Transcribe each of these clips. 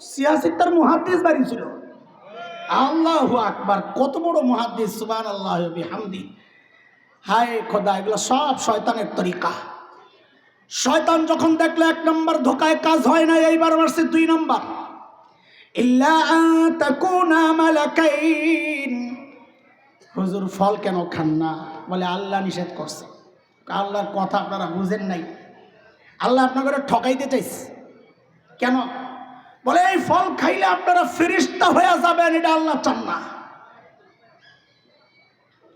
সিয়াসি তার মুহাদ্দিস বাড়ি ছিল। আল্লাহ আকবার, কত বড় মহাদ্দেশ সুবান আল্লাহ হামদি হায় খোদা, এগুলো সব শয়তানের তরিকা। শয়তান যখন দেখল এক নম্বর ধোকায় কাজ হয় না এইবার মারছে দুই নম্বর। হুজুর ফল কেন খান না? বলে, আল্লাহ নিষেধ করছে। আল্লাহর কথা আপনারা বুঝেন নাই। আল্লাহ আপনাকে ঠকাইতে চাইছে। কেন? বলে, এই ফল খাইলে আপনারা ফেরিস্তা হয়ে যাবেন, এটা আল্লাহ চান না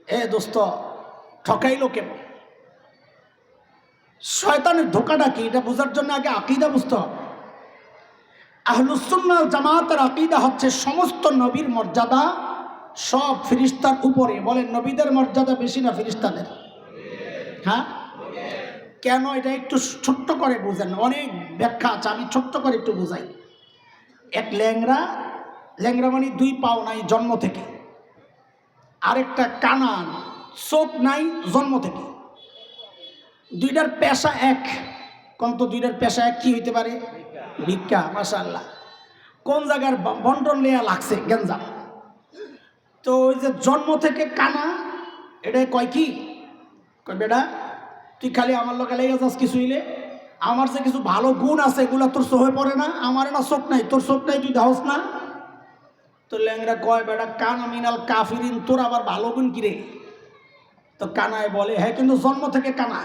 এ দোস্ত, ঠকাইলো কেন শয়তানের ধোকাটা কি? এটা বোঝার জন্য আগে আকিদা বুঝতে হবে। আহলুসুন্নাল জামাতের আকিদা হচ্ছে সমস্ত নবীর মর্যাদা সব ফিরিস্তার উপরে। বলেন, নবীদের মর্যাদা বেশি না ফিরিস্তাদের হ্যাঁ? কেন? এটা একটু ছোট্ট করে বুঝেন। অনেক ব্যাখ্যা আছে, আমি ছোট্ট করে একটু বুঝাই। এক ল্যাংরা ল্যাংরা মানে দুই পাও নাই জন্ম থেকে। আরেকটা কানান, চোখ নাই জন্ম থেকে। দুইটার পেশা এক। কোন তো দুইটার পেশা এক কি হইতে পারে? ভিক্ষা মাশাল্লাহ কোন জায়গার বন্টন লেয়া লাগছে গেঞ্জাম তো ওই যে জন্ম থেকে কানা, এটাই কয় কি? কয় বেটা, তুই খালি আমার লোকে লেগে যাস কিছু হইলে। আমার যে কিছু ভালো গুণ আছে, এগুলো তোর চোখে পড়ে না? আমার না চোখ নাই? তোর চোখ নাই তুই দেহস না? তো ল্যাংরা কয়, বেটা কানা মিনাল কাফিরিন, তোর আবার ভালো গুণ কিরে তো কানায় বলে হ্যাঁ কিন্তু জন্ম থেকে কানা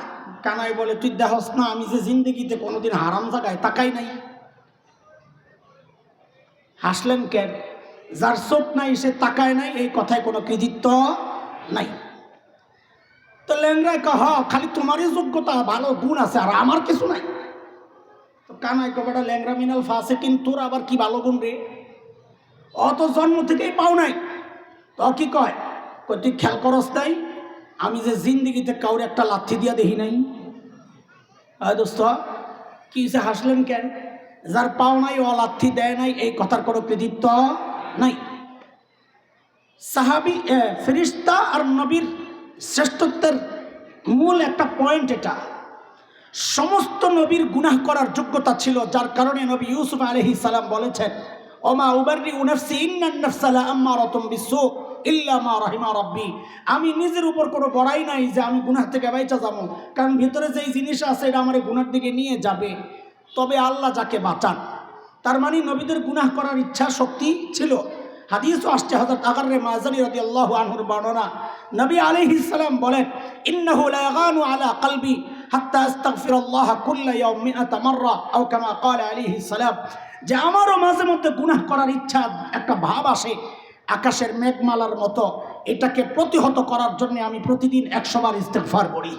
কানায় বলে, তুই দেহস না, আমি যে জিন্দগিতে কোনোদিন হারাম জায়গায় তাকাই নাই? হাসলেন কেন? যার চোখ নাই, সে তাকায় নাই, এই কথায় কোনো কৃতিত্ব নাই। তো ল্যাংরায় কহ, খালি তোমারই যোগ্যতা, ভালো গুণ আছে, আর আমার কিছু নাই। তো কানায় কবেটা ল্যাংরা মিনাল ফাঁসে, কিন্তু তোর আবার কি ভালো গুণ রে? অত জন্ম থেকেই পাও নাই। তো কি কয় কয়, তুই খেয়াল করস নাই, আমি যে জিন্দিগিতে কাউরে একটা লাথি দিয়া দেখি নাই। দোস্ত, কি সে হাসলেন কেন? যার পাও নাই, ও লাথি দেয় নাই, এই কথার কোনো কৃতিত্ব নাই। সাহাবি ফেরিস্তা আর নবীর শ্রেষ্ঠত্বের মূল একটা পয়েন্ট এটা। সমস্ত নবীর গুনাহ করার যোগ্যতা ছিল, যার কারণে নবী ইউসুফ আলহি সালাম বলেছেন, ওমা উবারি উনফসি ইন্নান নফসালা আম্মা রতম বিশ্বু ইল্লা মা রহিমা রব্বি। আমি নিজের উপর কোনো বড়াই নাই যে আমি গুনাহ থেকে বাইচা যাব, কারণ ভিতরে যেই জিনিস আছে এটা আমার গুনার দিকে নিয়ে যাবে। তবে আল্লাহ যাকে বাঁচান, তার মানে নবীদের গুনাহ করার ইচ্ছা শক্তি ছিল। হাদিসও আসছে, হযরত আগারে মাজানি রাদিয়াল্লাহু আনহুর বর্ণনা। নবী আলাইহিস সালাম বলেন, ইন্নাহু লা আলা কলবি হাত্তা আস্তাগফিরুল্লাহ কুল্লা ইয়াউম মিআতা মাররা আও কামা ক্বালা আলাইহিস সালাম। যে আমারও মাঝে মধ্যে গুনাহ করার ইচ্ছা, একটা ভাব আসে আকাশের মেঘমালার মতো, এটাকে প্রতিহত করার জন্য আমি প্রতিদিন একশো বার ইস্তেগফার করি।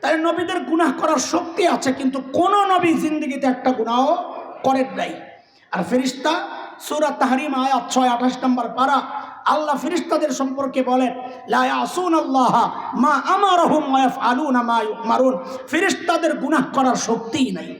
তাই নবীদের গুনাহ করার শক্তি আছে, কিন্তু কোন নবী জিন্দগিতে একটা গুনাহ করেন নাই। আর ফেরিস্তা সুরাত তাহরিম আয়াত ছয়, আঠাশ নম্বর পারা। আল্লাহ ফিরিস্তাদের সম্পর্কে বলেন মা আমারহুম ওয়া ইয়াফআলুনা মা ইউমারুন। ফিরিস্তাদের গুনাহ করার শক্তিই নাই।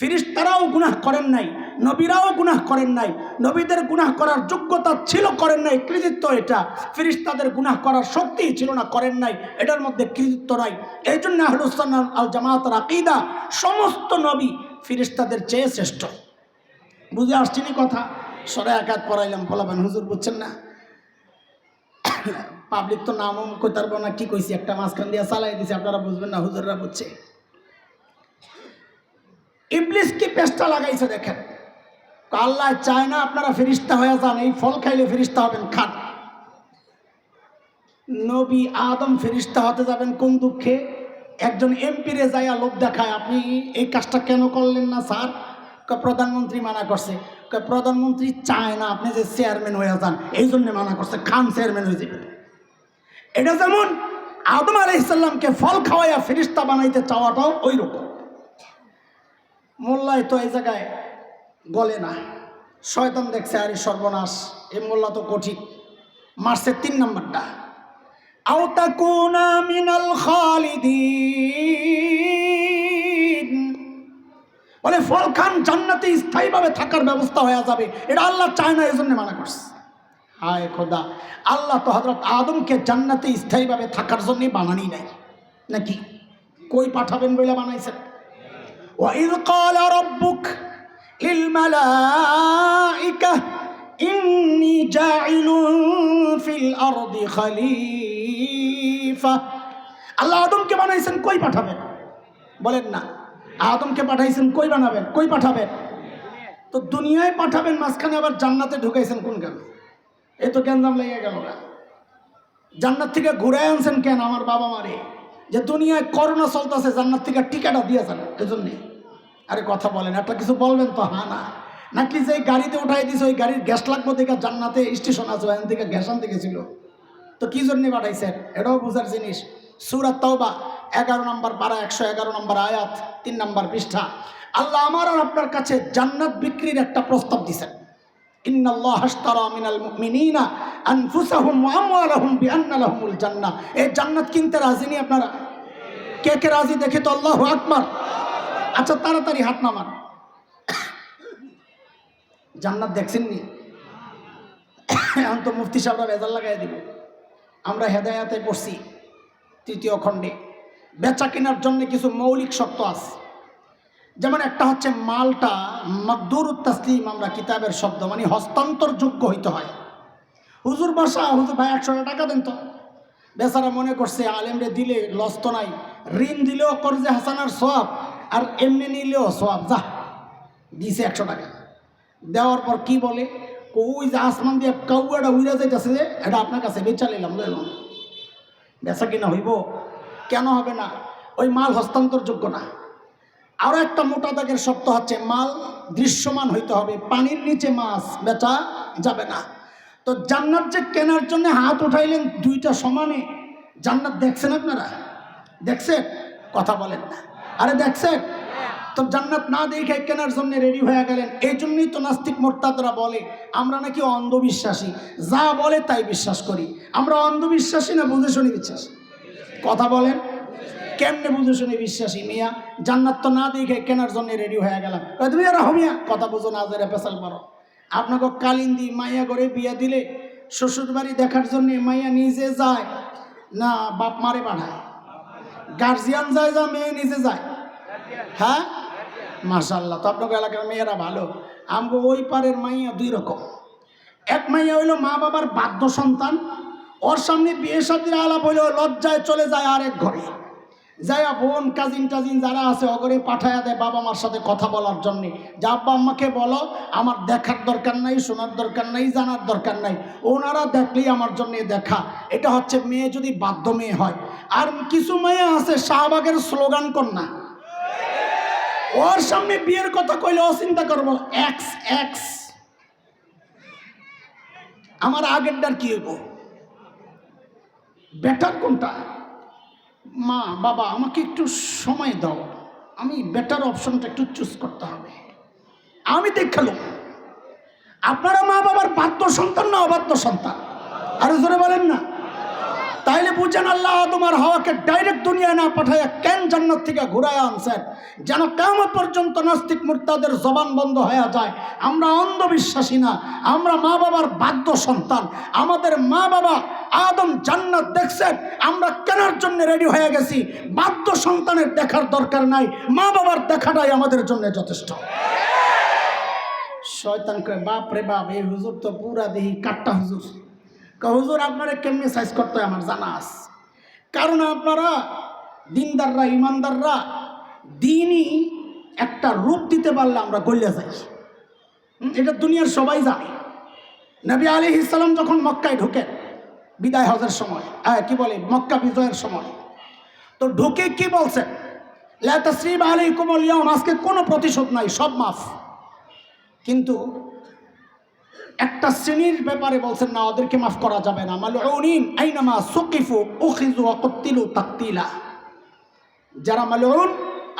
ফিরিস্তারাও গুনাহ করেন নাই, নবীরাও গুনাহ করেন নাই, নবীদের গুনাহ করার যোগ্যতা ছিল করেন নাই, কৃতিত্ব এটা। ফিরিস্তাদের গুনাহ করার শক্তিই ছিল না, করেন নাই, এটার মধ্যে কৃতিত্ব নাই। এই জন্য আহলুসান আল জামাতের আকিদা সমস্ত নবী ফিরিস্তাদের চেয়ে শ্রেষ্ঠ। বুঝে আসছিনি কথা? সরে একাত পড়াইলাম ফলাবান হুজুর বুঝছেন না? পাবলিক তো নামও কইতে না কি কইছি? একটা মাঝখান দিয়ে চালাই দিছে, আপনারা বুঝবেন না, হুজুররা বুঝছে। ইবলিস কি পেস্টা লাগাইছে দেখেন? আল্লাহ চায় না আপনারা ফেরিস্তা হয়ে যান, এই ফল খাইলে ফেরিস্তা হবেন, খান। নবী আদম ফেরিস্তা হতে যাবেন কোন দুঃখে? একজন এমপিরে যাইয়া লোক দেখায়, আপনি এই কাজটা কেন করলেন না, স্যার? প্রধানমন্ত্রী মানা করছে। প্রধানমন্ত্রী চায় না আপনি যে চেয়ারম্যান হয়ে যান। এই জন্য মানা করছে, খান চেয়ারম্যান হয়ে যাবেন। এটা যেমন আদম আলাইসাল্লামকে ফল খাওয়াইয়া ফেরিস্তা বানাইতে চাওয়াটাও ওই রকম মোল্লায় তো এই জায়গায় গলে না, শয়তান দেখছে আরে সর্বনাশ এ মোল্লা তো কঠিন, মারছে তিন নম্বরটা। আওতাকুনা মিনাল খালিদিন। বলে, ফল খান, জান্নাতে স্থায়ীভাবে থাকার ব্যবস্থা হয়ে যাবে। এটা আল্লাহ চায় না এই জন্য মানা করছে। হায় খোদা, আল্লাহ তো হজরত আদমকে জান্নাতে স্থায়ীভাবে থাকার জন্যই বানানি নাই। নাকি? কই পাঠাবেন বলে বানাইছেন? وإذ قال ربك للملائكة إني جاعل في الأرض خليفة আল্লাহ আদমকে বানাইছেন, কই পাঠাবেন? বলেন না। আদমকে পাঠাইছেন, কই বানাবেন? কই পাঠাবেন? তো দুনিয়ায় পাঠাবেন, মাঝখানে আবার জান্নাতে ঢুকাইছেন কোন কেন? এই তো গ্যাঞ্জাম লেগে গেল না জান্নাত থেকে ঘুরে আনছেন কেন আমার বাবা মারে? যে দুনিয়ায় করোনা চলতেছে, জান্নাত থেকে টিকাটা দিয়েছেন এজন্যে। আরে কথা বলেন, একটা কিছু বলবেন তো? হ্যাঁ না। নাকি যে গাড়িতে উঠাই দিছে, ওই গাড়ির গ্যাস লাগবে দেখে জান্নাতে স্টেশন আছে, ওখান থেকে গ্যাস আনতে গেছিল। তো কি জন্যে পাঠাইছেন? এটাও বোঝার জিনিস। সুরাত তাওবা এগারো নম্বর পারা, একশো এগারো নম্বর আয়াত, তিন নম্বর পৃষ্ঠা। আল্লাহ আমার আর আপনার কাছে জান্নাত বিক্রির একটা প্রস্তাব দিছেন। জান্নাত কিনতে আপনারা? কে কে রাজি দেখে আল্লাহু আচ্ছা তাড়াতাড়ি হাত নামান। জান্নাত দেখছেন নি? এখন তো মুফতি লাগাই দিব। আমরা হেদায়াতে পড়ছি তৃতীয় খণ্ডে। বেচা কেনার জন্য কিছু মৌলিক শর্ত আছে। যেমন একটা হচ্ছে মালটা মকদুর তাসলিম আমরা কিতাবের শব্দ মানে হস্তান্তরযোগ্য হইতে হয়। হুজুর বাসা, হুজুর ভাই একশো টাকা দেন তো। বেচারা মনে করছে, আলেমরে দিলে লস তো নাই। ঋণ দিলেও করছে হাসানার সোয়াব আর এমনি নিলেও সোয়াব যা দিছে একশো টাকা। দেওয়ার পর কি বলে? ওই যে আসমান দিয়ে কাউ কাউয়াটা উইরা যাইতেছে যে, এটা আপনার কাছে বেচা নিলাম বেচা কিনা হইব? কেন হবে না? ওই মাল হস্তান্তরযোগ্য না। আরও একটা মোটা দাগের শব্দ হচ্ছে, মাল দৃশ্যমান হইতে হবে। পানির নিচে মাছ বেচা যাবে না। তো জান্নাত যে কেনার জন্য হাত উঠাইলেন দুইটা সমানে, জান্নাত দেখছেন আপনারা? দেখছেন? কথা বলেন না। আরে দেখছেন? তো জান্নাত না দেখে কেনার জন্য রেডি হয়ে গেলেন। এই জন্যই তো নাস্তিক মোর্তাদরা বলে, আমরা নাকি অন্ধবিশ্বাসী। যা বলে তাই বিশ্বাস করি। আমরা অন্ধবিশ্বাসী না বুঝে শুনি বিশ্বাসী? কথা বলেন। কেমনে বুঝে শুনে বিশ্বাসী মিয়া? জান্নাত তো না দেখে কেনার জন্য রেডি হয়ে গেলাম। তুমি আর হমিয়া কথা বুঝো না জেরে পেশাল পারো আপনাকে কালিন্দি মাইয়া করে বিয়া দিলে শ্বশুর বাড়ি দেখার জন্য মাইয়া নিজে যায়। না, বাপ মারে পাঠায় গার্জিয়ান যায় যা, মেয়ে নিজে যায়। হ্যাঁ? মাশাল্লাহ তো আপনাকে এলাকার মেয়েরা ভালো। আমগো ওই পারের মাইয়া দুই রকম। এক মাইয়া হইল মা বাবার বাধ্য সন্তান ওর সামনে বিয়ে সাদির আলাপ হইল, লজ্জায় চলে যায় আরেক ঘরে। যাইয়া বোন কাজিন টাজিন যারা আছে অগরে পাঠায়া দেয় বাবা মার সাথে কথা বলার জন্যে। যে আব্বা, আম্মাকে বলো, আমার দেখার দরকার নাই, শোনার দরকার নাই, জানার দরকার নাই। ওনারা দেখলেই আমার জন্যে দেখা। এটা হচ্ছে মেয়ে যদি বাধ্য মেয়ে হয়। আর কিছু মেয়ে আছে, শাহবাগের স্লোগান কন্যা। ওর সামনে বিয়ের কথা কইলে ও চিন্তা করব এক্স এক্স আমার আগেরটার কি হইব? বেটার কোনটা? মা, বাবা, আমাকে একটু সময় দাও। আমি বেটার অপশনটা একটু চুজ করতে হবে। আমি দেখালুম আপনারা মা বাবার বাধ্য সন্তান না অবাধ্য সন্তান? আরও জোরে বলেন না। তাইলে বুঝেন আল্লাহ তোমার হাওয়াকে ডাইরেক্ট দুনিয়ায় না পাঠায় কেন জান্নাত থেকে ঘুরায় আনছেন? যেন কেমন পর্যন্ত নাস্তিক মুর্তাদের জবান বন্ধ হয়ে যায়। আমরা অন্ধবিশ্বাসী না, আমরা মা বাবার বাধ্য সন্তান। আমাদের মা বাবা আদম জান্নাত দেখছেন, আমরা কেনার জন্য রেডি হয়ে গেছি। বাধ্য সন্তানের দেখার দরকার নাই মা বাবার দেখাটাই আমাদের জন্য যথেষ্ট। শয়তান কয় বাপ রে বাপ, এই হুজুর তো পুরা দেহি কাট্টা হুজুর। হুজুর, আপনারা কেমনে সাইজ করতে আমার জানা আছে? কারণ আপনারা দিনদাররা, ইমানদাররা দিনই একটা রূপ দিতে পারলে আমরা গলিয়া যাই। এটা দুনিয়ার সবাই জানে। নবী আলী ইসলাম যখন মক্কায় ঢোকেন, বিদায় হজের সময় হ্যাঁ কি বলে, মক্কা বিজয়ের সময়, তো ঢুকে কি বলছেন? লাতাসরিব আলাইকুম আল-ইয়াউম আজকে কোনো প্রতিশোধ নাই, সব মাফ। কিন্তু একটা শ্রেণির ব্যাপারে বলছেন, না, ওদেরকে মাফ করা যাবে না। মালউনিন, আইনামা সুকিফু উখিযু ওয়া কুতিলু তাকতিলা। যারা মালউন,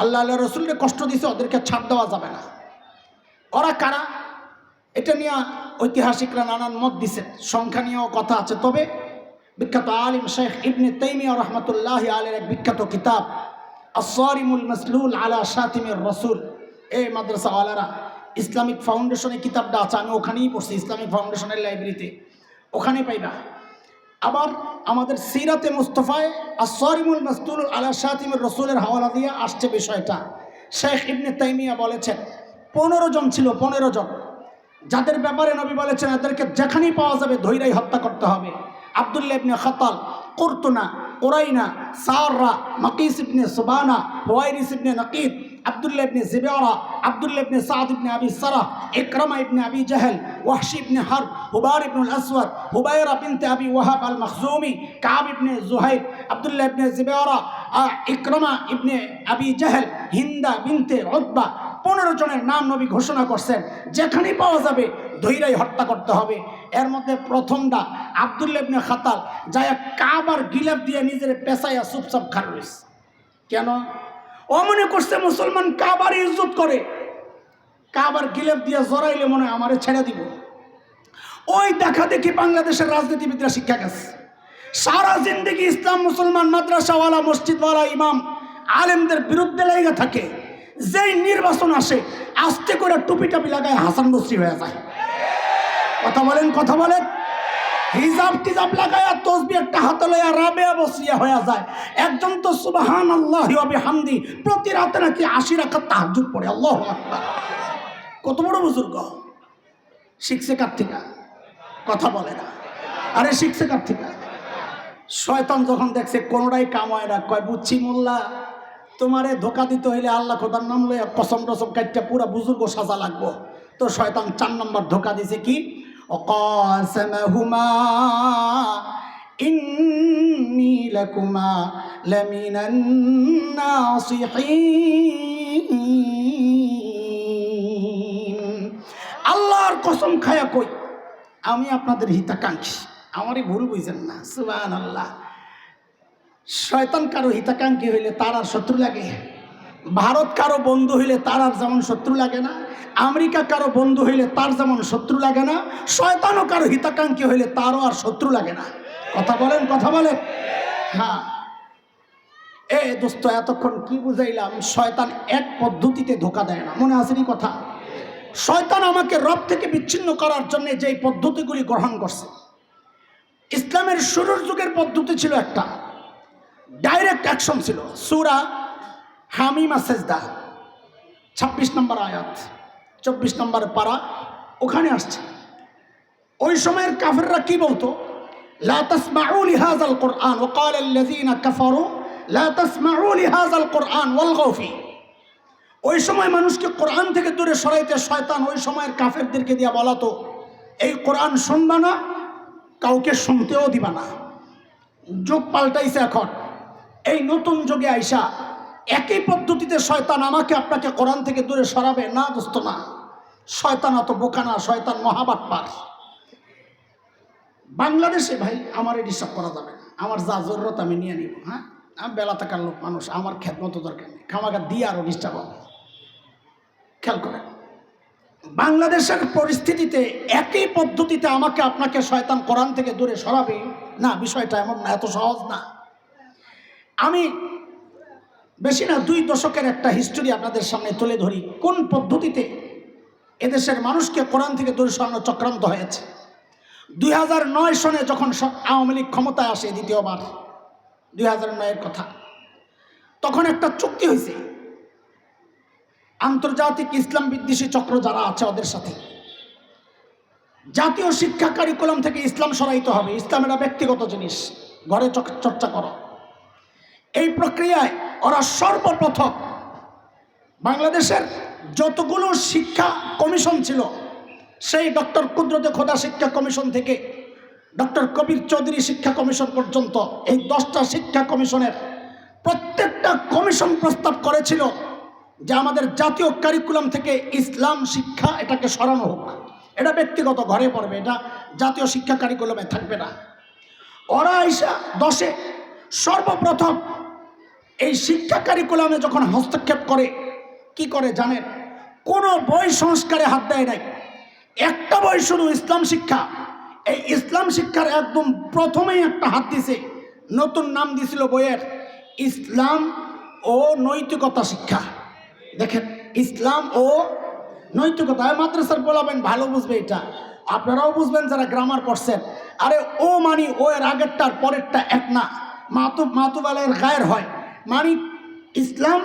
আল্লাহ আল্লাহ রসুলকে কষ্ট দিছে, ওদেরকে ছাড় দেওয়া যাবে না। ওরা কারা? এটা নিয়ে ঐতিহাসিকরা নানান মত দিছে। সংখ্যা নিয়েও কথা আছে। তবে বিখ্যাত আলিম শেখ ইবনে তাইমিয়া রহমতুল্লাহ আলের এক বিখ্যাত কিতাব আসরিমুল মসলুল আলা শাতিমের রসুল। এই মাদ্রাসাওয়ালারা ইসলামিক ফাউন্ডেশনের কিতাবটা আছে, আমি ওখানেই পড়ছি, ইসলামিক ফাউন্ডেশনের লাইব্রেরিতে। ওখানে পাইবা। আবার আমাদের সিরাতে মুস্তফায় আসরিমুল মাসলুল আলা শাতিমের রসুলের হাওয়ালা দিয়ে আসছে বিষয়টা। শেখ ইবনে তাইমিয়া বলেছেন, পনেরো জন ছিল, পনেরো জন। যাদের ব্যাপারে নবী বলেছেন, এদেরকে যেখানেই পাওয়া যাবে, ধৈরাই হত্যা করতে হবে। আবদুল্লাহ ইবনে খতাল কুরতুনা ওরাইনা সাররা, Miqyas ibn Subabah, Huwayrith ibn Nuqaydh Abdullah ibn Zibara Abdullah ibn Saad ibn Abi Sarah Ikrima ইবনে আবি জাহেল ওয়াহশি ইবনে হারব হুবার ইবনুল আসওয়াদ হুবাইরা বিনতে আবি ওয়াহাব আল মখজুমি কাব ইবনে জুহাইর আবদুল্লাহ ইবনে আহ, ইকরামা ইবনে আবি জাহেল হিন্দা বিনতে উতবা পনেরো জনের নাম নবী ঘোষণা করছেন যেখানেই পাওয়া যাবে ধৈরাই হত্যা করতে হবে। এর মধ্যে প্রথমটা আবদুল্লেবনে খাতাল যায় কাবার গিলাপ দিয়ে নিজের পেশাইয়া চুপচাপ খার রয়েছে কেন? ও মনে করছে মুসলমান কাবার ইজ্জত করে। কাবার গিলাপ দিয়ে জড়াইলে মনে হয় আমারে ছেড়ে দিব। ওই দেখা দেখি বাংলাদেশের রাজনীতিবিদরা শিক্ষা গেছে। সারা জিন্দগি ইসলাম মুসলমান মাদ্রাসাওয়ালা, মসজিদওয়ালা, ইমাম, আলেমদের বিরুদ্ধে লেগে থাকে। যেই নির্বাচন আসে, আস্তে করে টুপি টাপি লাগায় হাসান বস্রি হয়ে যায়। কথা বলেন কথা বলেন। হিজাব টিজাব লাগায়া তসবি একটা হাতে লইয়া রাবেয়া বসিয়া হয়ে যায়। একজন তো সুবাহান আল্লাহ হামদি প্রতি রাতে নাকি আশি রাখার তাহাজুদ পড়ে, আল্লাহ কত বড় বুজুর্গ। শিখছে কার থেকে? কথা বলে না। আরে শিখছে কার থেকে? শয়তান যখন দেখছে কোনোটাই কাম হয় না, কয়, বুঝছি মোল্লা, তোমারে ধোকা দিতে হইলে আল্লাহ খোদার নাম লইয়া কসম টসম কাটটা পুরা বুজুর্গ সাজা লাগবো। তো শয়তান চার নম্বর ধোকা দিছে কি? অকাসমাহুমা ইন্নী লাকুমা লামিনান নাসিহিন আল্লাহর কসম খায়া কই, আমি আপনাদের হিতাকাঙ্ক্ষী। আমারই ভুল বুঝছেন না সুবান আল্লাহ শয়তান কারও হিতাকাঙ্ক্ষী হইলে তার আর শত্রু লাগে। ভারত কারও বন্ধু হইলে তার আর যেমন শত্রু লাগে না, আমেরিকা কারও বন্ধু হইলে তার যেমন শত্রু লাগে না, শয়তানও কারও হিতাকাঙ্ক্ষী হইলে তারও আর শত্রু লাগে না। কথা বলেন কথা বলেন। হ্যাঁ। এ দোস্ত, এতক্ষণ কি বুঝাইলাম? শয়তান এক পদ্ধতিতে ধোকা দেয় না। মনে আসেনি কথা? শয়তান আমাকে রব থেকে বিচ্ছিন্ন করার জন্য যেই পদ্ধতিগুলি গ্রহণ করছে। ইসলামের শুরুর যুগের পদ্ধতি ছিল একটা। ডাইরেক্ট অ্যাকশন ছিল। সুরা হামিমা সেজদা, ছাব্বিশ নম্বর আয়াত, চব্বিশ নম্বর পারা, ওখানে আসছে। ওই সময়ের কাফেররা কি বলতো? লা লিহাযাল কুরআন, ওয়া ক্বালা আল্লাযীনা কাফারু, লা তাসমাউ লিহাযাল কুরআন ওয়ালগাউ ফি ওই সময় মানুষকে কোরআন থেকে দূরে সরাইতে শয়তান ওই সময়ের কাফেরদেরকে দিয়া বলাতো, এই কোরআন শুনবা না, কাউকে শুনতেও দিবা না। যুগ পাল্টাইছে এখন। এই নতুন যুগে আইসা একই পদ্ধতিতে শয়তান আমাকে আপনাকে কোরআন থেকে দূরে সরাবে। না, দোস্ত, না। শয়তান অত বোকা না, শয়তান মহাবাটপার। বাংলাদেশে, ভাই, আমার ডিস্টার্ব করা যাবে না। আমার যা জরুরত আমি নিয়ে নিব হ্যাঁ? আমি বেলা থাকার লোক, মানুষ, আমার খেদমত দরকার নেই। খামাকা দিয়ে আরও ডিস্টার্ব হবে। খেয়াল করেন। বাংলাদেশের পরিস্থিতিতে একই পদ্ধতিতে আমাকে আপনাকে শয়তান কোরআন থেকে দূরে সরাবে, না, বিষয়টা এমন না, এত সহজ না। আমি বেশি না, দুই দশকের একটা হিস্টোরি আপনাদের সামনে তুলে ধরি। কোন পদ্ধতিতে এদেশের মানুষকে কোরআন থেকে দূরে সরানো চক্রান্ত হয়েছে? দুই হাজার নয় সনে যখন আওয়ামী লীগ ক্ষমতায় আসে দ্বিতীয়বার, দুই হাজার নয়ের কথা, তখন একটা চুক্তি হয়েছে। আন্তর্জাতিক ইসলাম বিদ্বেষী চক্র যারা আছে ওদের সাথে। জাতীয় শিক্ষা কারিকুলাম থেকে ইসলাম সরাইতে হবে। ইসলাম এটা ব্যক্তিগত জিনিস। ঘরে চর্চা করো। এই প্রক্রিয়ায় ওরা সর্বপ্রথম বাংলাদেশের যতগুলো শিক্ষা কমিশন ছিল, সেই ডক্টর কুদরতে খোদা শিক্ষা কমিশন থেকে ডক্টর কবির চৌধুরী শিক্ষা কমিশন পর্যন্ত এই দশটা শিক্ষা কমিশনের প্রত্যেকটা কমিশন প্রস্তাব করেছিল যে আমাদের জাতীয় কারিকুলাম থেকে ইসলাম শিক্ষা এটাকে সরানো হোক। এটা ব্যক্তিগত ঘরে পড়বে, এটা জাতীয় শিক্ষা কারিকুলামে থাকবে না। ওরা আইসা দশে সর্বপ্রথম এই শিক্ষা কারিকুলামে যখন হস্তক্ষেপ করে, কি করে জানেন? কোনো বই সংস্কারে হাত দেয় নাই। একটা বই শুধু ইসলাম শিক্ষা। এই ইসলাম শিক্ষার একদম প্রথমেই একটা হাত দিছে, নতুন নাম দিছিল বইয়ের, ইসলাম ও নৈতিকতা শিক্ষা। দেখেন, ইসলাম ও নৈতিকতা। মাদ্রাসার বলাবেন ভালো বুঝবে এটা। আপনারাও বুঝবেন যারা গ্রামার পড়ছেন। আরে ও মানি, ও এর আগেরটার পরেরটা এক না। মাতুব মাতুবালের গায়ের হয়। মানি, ইসলাম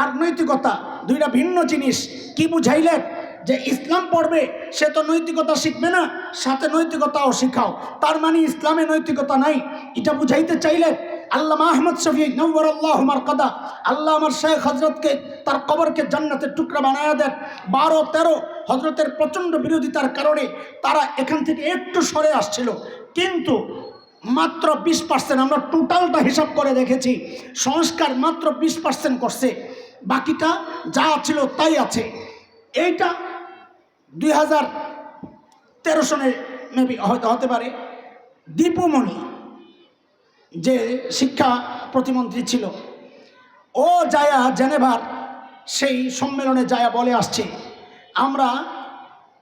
আর নৈতিকতা, দুইটা ভিন্ন জিনিস। কি বুঝাইলেন যে ইসলাম পড়বে, সে তো নৈতিকতা শিখবে না, সাথে নৈতিকতাও শিখাও। তার মানে ইসলামে নৈতিকতা নাই। এটা বুঝাইতে চাইলে আল্লাহ আহমদ শফি নব্বর আল্লাহ কদা আল্লাহ আমার শেখ হজরতকে তার কবরকে জান্নাতের টুকরা বানায়া দেন। বারো, তেরো হজরতের প্রচণ্ড বিরোধিতার কারণে তারা এখান থেকে একটু সরে আসছিল। কিন্তু মাত্র বিশ পার্সেন্ট আমরা টোটালটা হিসাব করে দেখেছি। সংস্কার মাত্র বিশ পার্সেন্ট করছে। বাকিটা যা ছিল তাই আছে। এইটা দুই হাজার তেরো সনে মেবি হয়তো হতে পারে। দীপুমণি যে শিক্ষা প্রতিমন্ত্রী ছিল, ও যায়া জেনেভার সেই সম্মেলনে যায়া বলে আসছে, আমরা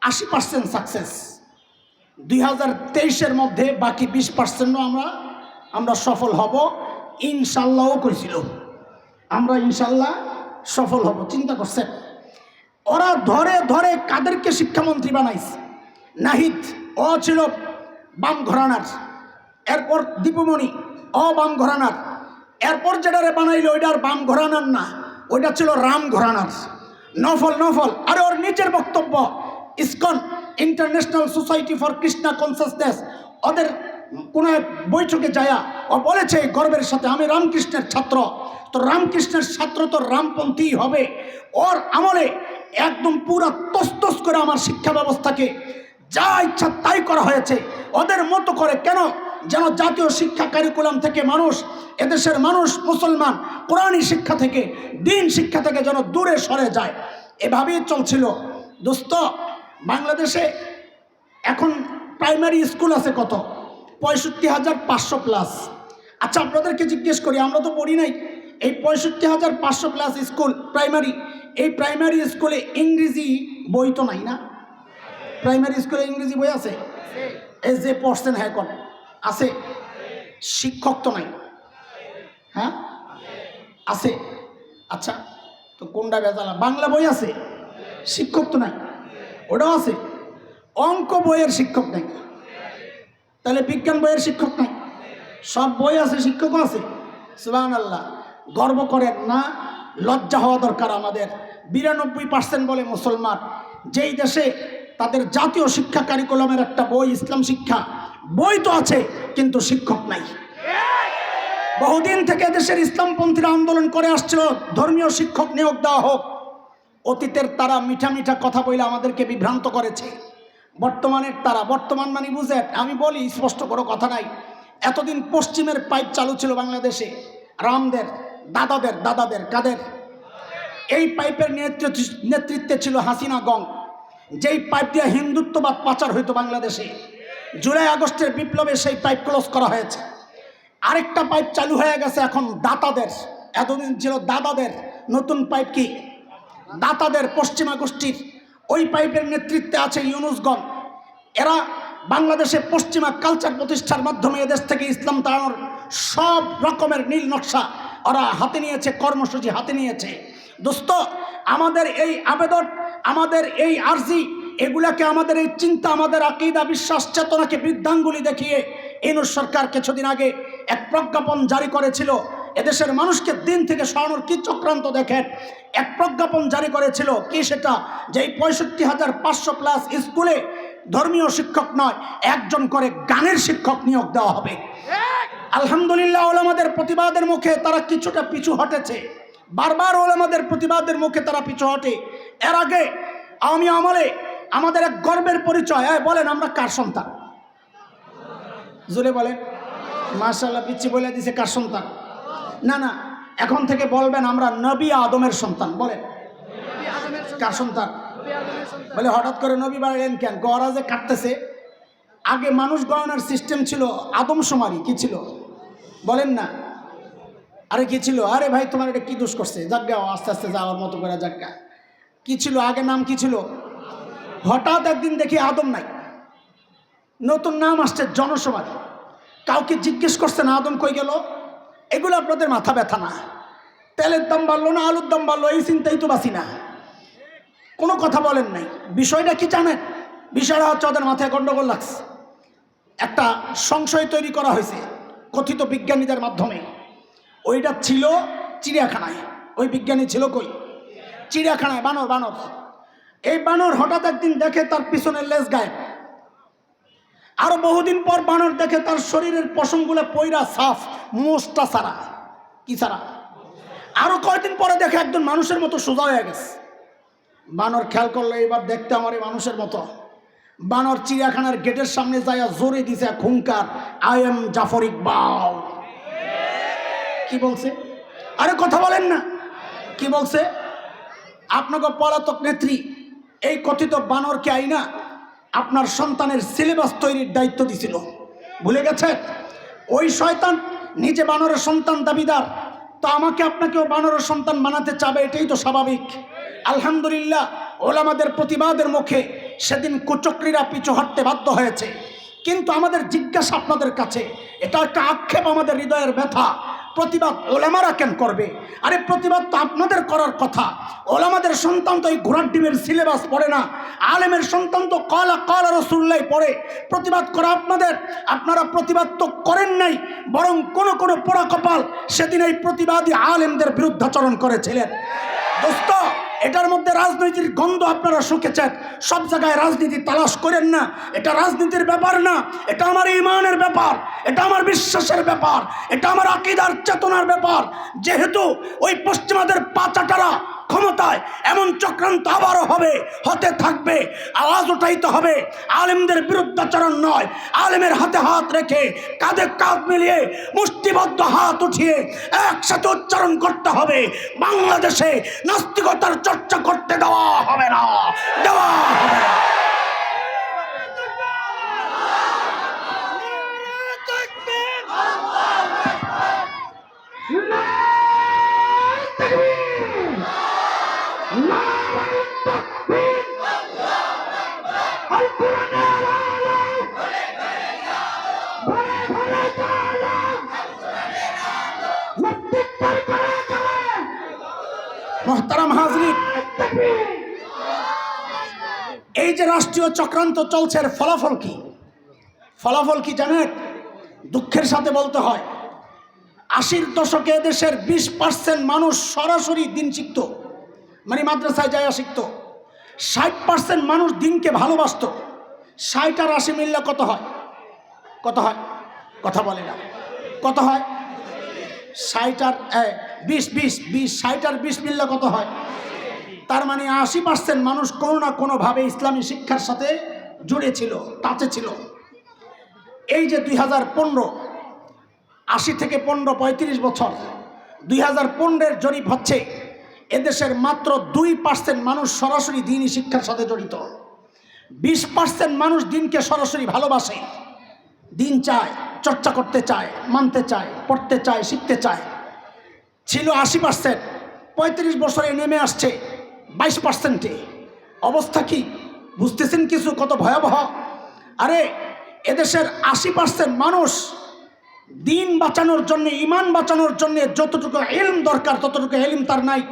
আশি পার্সেন্ট সাকসেস দুই হাজার তেইশের মধ্যে বাকি বিশ পার্সেন্টও আমরা আমরা সফল হব। ইনশাল্লাহও করেছিল। আমরা ইনশাল্লাহ সফল হব। চিন্তা করছেন? ওরা ধরে ধরে কাদেরকে শিক্ষামন্ত্রী বানাইছে? নাহিদ, অ ছিল বাম ঘরানার। এরপর দীপুমণি, অ বাম ঘরানার। এরপর যেটারে বানাইলো ওইটার বাম ঘরানার না। ওইটা ছিল রাম ঘরানার। নফল নফল। আর ওর নিচের বক্তব্য, ISKCON. International society for Krishna consciousness ওদের কোনো এক বৈঠকে যায়া ও বলেছে গর্বের সাথে, আমি রামকৃষ্ণের ছাত্র। তো রামকৃষ্ণের ছাত্র তো রামপন্থী হবে। ওর আমলে একদম পুরা তস্তস করে আমার শিক্ষা ব্যবস্থাকে যা ইচ্ছা তাই করা হয়েছে। ওদের মতো করে কেন যেন জাতীয় শিক্ষা কারিকুলাম থেকে মানুষ, এদেশের মানুষ মুসলমান কোরআনী শিক্ষা থেকে, দিন শিক্ষা থেকে যেন দূরে সরে যায়। এভাবেই চলছিল। দোস্ত বাংলাদেশে এখন প্রাইমারি স্কুল আছে কত? পঁয়ষট্টি হাজার পাঁচশো প্লাস আচ্ছা আপনাদেরকে জিজ্ঞেস করি, আমরা তো পড়ি নাই। এই পঁয়ষট্টি হাজার পাঁচশো প্লাস স্কুল প্রাইমারি এই প্রাইমারি স্কুলে ইংরেজি বই তো নাই না? প্রাইমারি স্কুলে ইংরেজি বই আছে? এস যে পড়ছেন হ্যাঁ কর আছে? শিক্ষক তো নাই। হ্যাঁ? আছে। আচ্ছা তো কোনটা বেজালা? বাংলা বই আছে? শিক্ষক তো নাই। ওটাও আছে। অঙ্ক বইয়ের শিক্ষক নাই। তাহলে বিজ্ঞান বইয়ের শিক্ষক নাই। সব বই আছে, শিক্ষকও আছে। সুবাহ আল্লাহ গর্ব করেন না, লজ্জা হওয়া দরকার আমাদের। বিরানব্বই পার্সেন্ট বলে মুসলমান। যেই দেশে তাদের জাতীয় শিক্ষা কারিকুলামের একটা বই, ইসলাম শিক্ষা, বই তো আছে, কিন্তু শিক্ষক নাই। বহুদিন থেকে দেশের ইসলামপন্থীরা আন্দোলন করে আসছিল, ধর্মীয় শিক্ষক নিয়োগ দেওয়া হোক। অতীতের তারা মিঠা মিঠা কথা বলে আমাদেরকে বিভ্রান্ত করেছে। বর্তমানের তারা, বর্তমান মানে বুঝে আমি বলি স্পষ্ট কোনো কথা নাই। এতদিন পশ্চিমের পাইপ চালু ছিল বাংলাদেশে। রামদের, দাদাদের দাদাদের, কাদের? এই পাইপের নেতৃত্ব, নেতৃত্বে ছিল হাসিনা গং। যেই পাইপ দিয়ে হিন্দুত্ববাদ পাচার হইতো বাংলাদেশে। জুলাই আগস্টের বিপ্লবে সেই পাইপ ক্লোজ করা হয়েছে। আরেকটা পাইপ চালু হয়ে গেছে এখন দাতাদের। এতদিন ছিল দাদাদের। নতুন পাইপ কি? দাতাদের পশ্চিমা গোষ্ঠীর ওই পাইপের নেতৃত্বে আছে ইউনুসগণ। এরা বাংলাদেশে পশ্চিমা কালচার প্রতিষ্ঠার মাধ্যমে এদেশ থেকে ইসলাম তাড়ানোর সব রকমের নীল নকশা ওরা হাতে নিয়েছে, কর্মসূচি হাতে নিয়েছে। দোস্ত, আমাদের এই আবেদন, আমাদের এই আর্জি, এগুলাকে আমাদের এই চিন্তা, আমাদের আকিদা, বিশ্বাস, চেতনাকে বৃদ্ধাঙ্গুলি দেখিয়ে এনুর সরকার কিছুদিন আগে এক প্রজ্ঞাপন জারি করেছিল। এদেশের মানুষকে দিন থেকে সরানোর কি চক্রান্ত দেখেন? এক প্রজ্ঞাপন জারি করেছিল। কি সেটা? যে এই পঁয়ষট্টি হাজার পাঁচশো প্লাস স্কুলে ধর্মীয় শিক্ষক নয়, একজন করে গানের শিক্ষক নিয়োগ দেওয়া হবে। আলহামদুলিল্লাহ, ওলামাদের প্রতিবাদের মুখে তারা কিছুটা পিছু হটেছে। বারবার ওলামাদের প্রতিবাদের মুখে তারা পিছু হটে। এর আগে আমি আমলে আমাদের এক গর্বের পরিচয় হ্যাঁ বলেন আমরা কার সন্তান? জুলে বলেন। মার্শাল্লাহ পিচ্ছি বলে দিছে কার সন্তান? না না, এখন থেকে বলবেন আমরা নবী আদমের সন্তান, বলেন। কার সন্তান? বলে হঠাৎ করে নবী বাড়লেন কেন? গড়া যে কাটতেছে, আগে মানুষ গণনার সিস্টেম ছিল আদমশুমারি কি ছিল? বলেন না। আরে কি ছিল? আরে ভাই, তোমার এটা কি দোষ করছে? যাজ্ঞা আস্তে আস্তে যাওয়ার মতো করে যাজ্ঞা কি ছিল? আগে নাম কি ছিল? হঠাৎ একদিন দেখি আদম নাই। নতুন নাম আসছে জনসমাজ কাউকে জিজ্ঞেস করছেন, আদম কই গেল? এগুলো আপনাদের মাথা ব্যথা না। তেলের দাম বাড়লো না, আলুর দাম বাড়লো, এই চিন্তাই তো বাসি না। কোনো কথা বলেন নাই। বিষয়টা কি জানেন? বিষয়টা হচ্ছে ওদের মাথায় গণ্ডগোল লাগছে। একটা সংশয় তৈরি করা হয়েছে কথিত বিজ্ঞানীদের মাধ্যমে। ওইটা ছিল চিড়িয়াখানায়। ওই বিজ্ঞানী ছিল কই? চিড়িয়াখানায়, বানর বানর। এই বানর হঠাৎ একদিন দেখে তার পিছনের লেজ গায়েব। আরও বহুদিন পর বানর দেখে তার শরীরের পশমগুলো পয়রা সাফ, মোষটা সারা। কি সারা? আরও কয়দিন পরে দেখে একজন মানুষের মতো সোজা হয়ে গেছে। বানর খেয়াল করল, এবার দেখতে আমার এই মানুষের মতো। বানর চিড়িয়াখানার গেটের সামনে যাইয়া জোরে দিছে খুঙ্কার আই এম জাফর ইকবাল কি বলছে? আরে কথা বলেন না। কি বলছে? আপনাকে পলাতক নেত্রী, এই কথিত বানরকে আইনা আপনার সন্তানের সিলেবাস তৈরির দায়িত্ব দিছিল। ভুলে গেছে ওই শয়তান নিজে বানরের সন্তান দাবিদার। তো আমাকে আপনাকেও বানরের সন্তান বানাতে চাবে, এটাই তো স্বাভাবিক। আলহামদুলিল্লাহ, ওলামাদের প্রতিবাদের মুখে সেদিন কুচক্রীরা পিছু হাঁটতে বাধ্য হয়েছে। কিন্তু আমাদের জিজ্ঞাসা আপনাদের কাছে, এটা একটা আক্ষেপ আমাদের হৃদয়ের ব্যথা। প্রতিবাদ ওলামারা কেন করবে? আরে প্রতিবাদ তো আপনাদের করার কথা। ওলামাদের সন্তান তো এই ঘোড়ার ডিমের সিলেবাস পড়ে না। আলেমের সন্তান তো কলা কলা রসুল্লাই পড়ে। প্রতিবাদ করা আপনাদের। আপনারা প্রতিবাদ তো করেন নাই, বরং কোন কোন পোড়া কপাল সেদিন এই প্রতিবাদী আলেমদের বিরুদ্ধাচরণ করেছিলেন। দোস্ত এটার মধ্যে রাজনীতির গন্ধ আপনারা শুকেছেন। সব জায়গায় রাজনীতি তালাশ করেন না। এটা রাজনীতির ব্যাপার না। এটা আমার ইমানের ব্যাপার। এটা আমার বিশ্বাসের ব্যাপার। এটা আমার আকিদার চেতনার ব্যাপার। যেহেতু ওই পশ্চিমাদের পাচাটারা ক্ষমতায় এমন চক্রান্ত আবারও হবে হতে থাকবে আওয়াজ উঠাইতে হবে। আলেমদের বিরুদ্ধাচরণ নয়। আলেমের হাতে হাত রেখে কাঁধে কাঁধ মিলিয়ে মুষ্টিবদ্ধ হাত উঠিয়ে একসাথে উচ্চারণ করতে হবে। বাংলাদেশে নাস্তিকতার চর্চা করতে দেওয়া হবে না। দেওয়া হবে না। মহতারাম হাজরিন। এই যে রাষ্ট্রীয় চক্রান্ত চলছে, এর ফলাফল কি? ফলাফল কি জানেন? দুঃখের সাথে বলতে হয়, আশির দশকে দেশের বিশ পার্সেন্ট মানুষ সরাসরি দিন শিখত। মানে মাদ্রাসায় যায় শিখত ষাট পার্সেন্ট মানুষ দিনকে ভালোবাসত। ষাট আর আশি মিললে কত হয়? কত হয়? কথা বলে না। কত হয়? ষাট আর বিশ বিশ বিশ, ষাট আর বিশ মিললে কত হয়? তার মানে আশি পার্সেন্ট মানুষ কোনো না কোনোভাবে ইসলামী শিক্ষার সাথে জুড়ে ছিল, টাচে ছিল। এই যে দুই হাজার পনেরো, আশি থেকে পনেরো, পঁয়ত্রিশ বছর, দুই হাজার পনেরোর জরিপ হচ্ছে এদেশের মাত্র দুই পার্সেন্ট মানুষ সরাসরি দিনই শিক্ষার সাথে জড়িত। বিশ পার্সেন্ট মানুষ দিনকে সরাসরি ভালোবাসে, দিন চায়, চর্চা করতে চায়, মানতে চায়, পড়তে চায়, শিখতে চায়। ছিল আশি পার্সেন্ট পঁয়ত্রিশ বছরে নেমে আসছে বাইশ পার্সেন্টে অবস্থা কি? বুঝতেছেন কিছু? কত ভয়াবহ। আরে, এদেশের আশি পার্সেন্ট মানুষ দিন বাঁচানোর জন্য, ইমান বাঁচানোর জন্য যতটুকু এলম দরকার, ততটুকু এলিম তার নাই।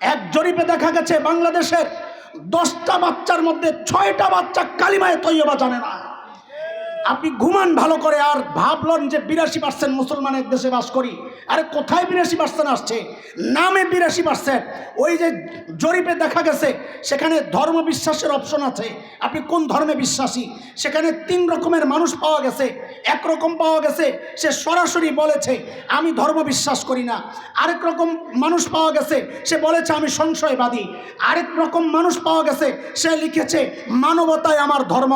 এক জরিপে দেখা গেছে, বাংলাদেশের দশটা বাচ্চার মধ্যে ছয়টা বাচ্চা কালিমায় তৈয়বা জানে না। আপনি ঘুমান ভালো করে আর ভাবলেন যে বিরাশি পার্সেন্ট মুসলমানের দেশে বাস করি। আরে কোথায় বিরাশি পার্সেন্ট আসছে? নামে বিরাশি পার্সেন্ট। ওই যে জরিপে দেখা গেছে, সেখানে ধর্ম বিশ্বাসের অপশন আছে। আপনি কোন ধর্মে বিশ্বাসী? সেখানে তিন রকমের মানুষ পাওয়া গেছে। একরকম পাওয়া গেছে, সে সরাসরি বলেছে, আমি ধর্ম বিশ্বাস করি না। আরেক রকম মানুষ পাওয়া গেছে, সে বলেছে, আমি সংশয়বাদী। আরেক রকম মানুষ পাওয়া গেছে, সে লিখেছে মানবতায় আমার ধর্ম।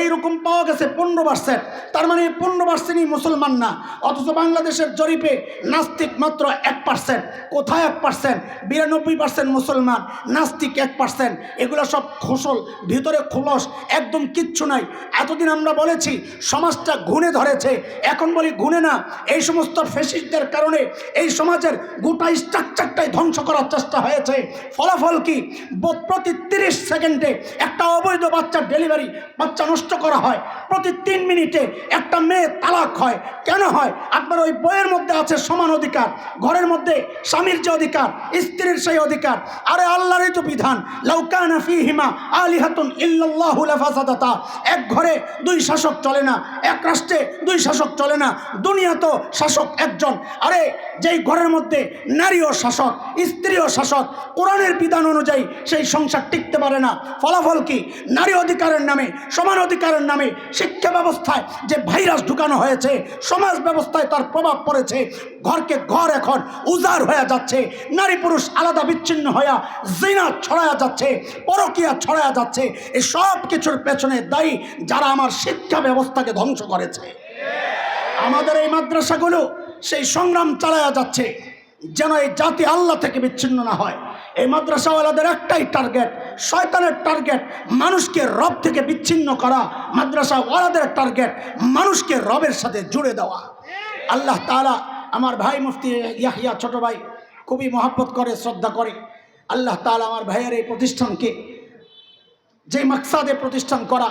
এইরকম পাওয়া গেছে পনেরো পার্সেন্ট। তার মানে পনেরো পার্সেন্টই মুসলমান না, অথচ বাংলাদেশের জরিপে নাস্তিক মাত্র এক পার্সেন্ট, কোথায় এক পার্সেন্ট? বিরানব্বই পার্সেন্ট মুসলমান, নাস্তিক এক পার্সেন্ট। এগুলো সব খোসল, ভিতরে খোলস, একদম কিচ্ছু নাই। এতদিন আমরা বলেছি, সমাজটা ঘুণে ধরেছে। এখন বলি ঘুণে না, এই সমস্ত ফেসিস্টদের কারণে এই সমাজের গোটা স্ট্রাকচারটাই ধ্বংস করার চেষ্টা হয়েছে। ফলাফল কি? প্রতি তিরিশ সেকেন্ডে একটা অবৈধ বাচ্চার ডেলিভারি, বাচ্চা নষ্ট করা হয়। প্রতি তিন মিনিটে একটা মেয়ে তালাক হয়। কেন হয়? আপনার ওই বইয়ের মধ্যে আছে সমান অধিকার, ঘরের মধ্যে স্বামীর যে অধিকার, স্ত্রীর সেই অধিকার। আরে আল্লাহরই তো বিধান লাউকানা ফিহিমা আলিহাতুন ইল্লাল্লাহু লাফাসাদাতা। এক ঘরে দুই শাসক চলে না, এক রাষ্ট্রে দুই শাসক চলে না দুনিয়া তো শাসক একজন। আরে যেই ঘরের মধ্যে নারীও শাসক, স্ত্রীও শাসক, কোরআনের বিধান অনুযায়ী সেই সংসার টিকতে পারে না। ফলাফল কি? নারী অধিকারের নামে সমান অধিকারের নামে শিক্ষা ব্যবস্থায় যে ভাইরাস ঢুকানো হয়েছে, সমাজ ব্যবস্থায় তার প্রভাব পড়েছে, ঘরকে ঘর এখন উজাড় হয়ে যাচ্ছে, নারী পুরুষ আলাদা বিচ্ছিন্ন হইয়া জিনা ছড়ায়া যাচ্ছে, পরকিয়া ছড়ায়া যাচ্ছে এই সব কিছুর পেছনে দায়ী যারা আমার শিক্ষা ব্যবস্থাকে ধ্বংস করেছে। আমাদের এই মাদ্রাসাগুলো সেই সংগ্রাম চালায়া যাচ্ছে। যেন এই জাতি আল্লাহ থেকে বিচ্ছিন্ন না হয়। এই মাদ্রাসাওয়ালাদের একটাই টার্গেট শয়তানের টার্গেট মানুষকে রব থেকে বিচ্ছিন্ন করা। মাদ্রাসাওয়ালাদের টার্গেট মানুষকে রবের সাথে জুড়ে দেওয়া। আল্লাহ তাআলা আমার ভাই মুফতি ইয়াহিয়া ছোট ভাই খুবই মহাব্বত করে, শ্রদ্ধা করে। আল্লাহ তালা আমার ভাইয়ের এই প্রতিষ্ঠানকে যে মাকসাদে প্রতিষ্ঠান করা,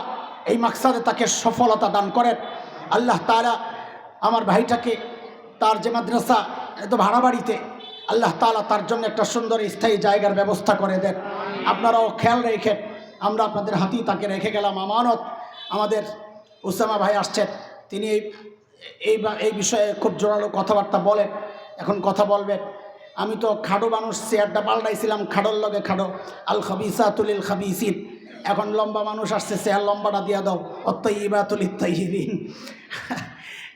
এই মাকসাদে তাকে সফলতা দান করেন। আল্লাহ তাআলা আমার ভাইটাকে তার যে মাদ্রাসা এত ভাড়া বাড়িতে আল্লাহ তালা তার জন্য একটা সুন্দর স্থায়ী জায়গার ব্যবস্থা করে দেন। আপনারাও খেয়াল রেখেন, আমরা আপনাদের হাতেই তাকে রেখে গেলাম। আমানত আমাদের উসামা ভাই আসছেন, তিনি এই এই এই বিষয়ে খুব জোরালো কথাবার্তা বলেন, এখন কথা বলবেন। আমি তো খাডো মানুষ, চেয়ারটা পাল্টাইছিলাম খাডোর লগে খাডো আল খাবিসা তুলিল খাবিসিন। এখন লম্বা মানুষ আসছে, চেয়ার লম্বাটা দিয়া দাও। অত্য ইবা তুলি তাইবিন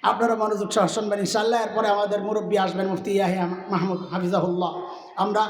আপনারা মনোযোগ সহ শুনবেন ইনশাল্লাহ এরপরে আমাদের মুরব্বী আসবেন মুফতি ইয়াহিয়া মাহমুদ হাফিজাহুল্লাহ। আমরা